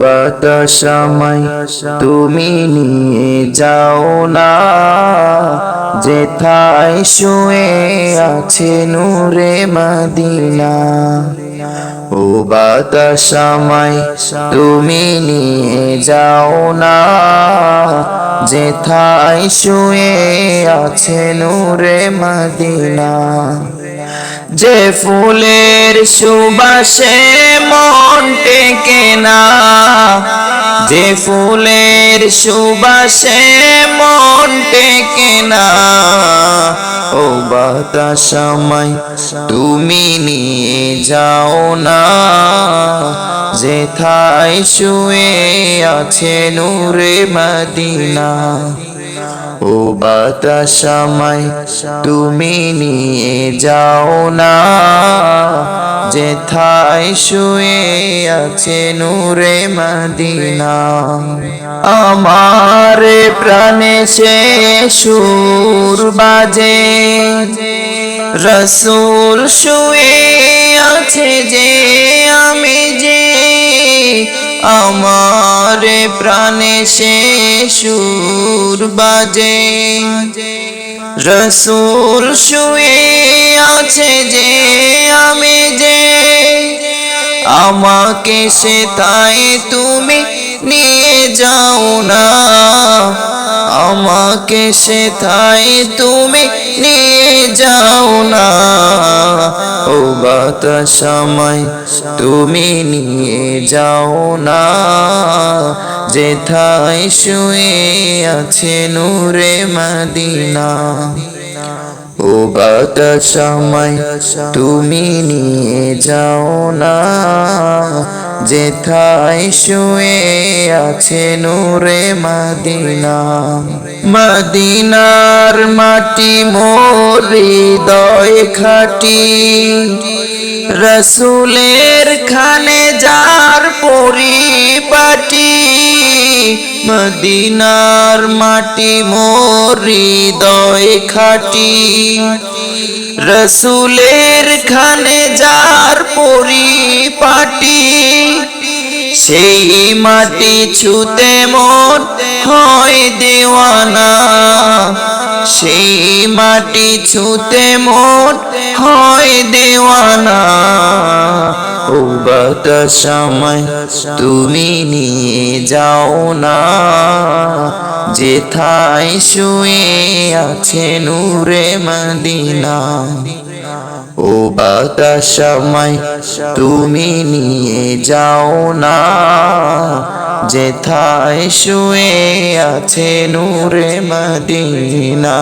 বাতাসামাই তুমি নিয়ে যাও না। যেথায় শুয়ে আছে নূরে মদিনা। ও বাতাসামাই তুমি নিয়ে যাও না। যেথায় শুয়ে আছে নূরে মদিনা। যে ফুলের সুবাসে মন টেকে যে ফুলের সুবাসে মন টেকে না, ও সময় তুমি নিয়ে যাও না। যেথায় শুয়ে আছে নূরে মদিনা ও বাতাসামাই তুমি নিয়ে যাও না। যেথায় শুয়ে আছে নূরে মদিনা, আমার প্রাণে সে সুর বাজে। রসুল শুয়ে আছে যে যে আমার প্রাণে সে সুর বাজে। রসুল শুয়ে আছে যে আমি যে। আমাকে সে তাই তুমি নিয়ে যাও না। আমাকে সে তাই তুমি নিয়ে যাও না। ও বাতাসামাই তুমি নিয়ে যাও না। যেথায় শুয়ে আছে নূরে মদিনা। ও বাতাসামাই তুমি নিয়ে যাও না। যেথায় শুয়ে আছে নূরে মদিনা। মদিনার মাটি মোর হৃদয় খাটি। রসুলের খানে যার পরিপাটি। মদিনার মাটি মোর হৃদয় খাটি। রসুলের খানে যার পরিপাটি। সেই মাটি ছুতে মন হয় দেওয়ানা। সেই মাটি ছুতে মন হয় দেওয়ানা। ও সময় তুমি নিয়ে যাও না যেথায় শুয়ে আছে নূরে মদিনা, ও বাতাসময় তুমি নিয়ে যাও না। যেথায় শুয়ে আছে নূরে মদিনা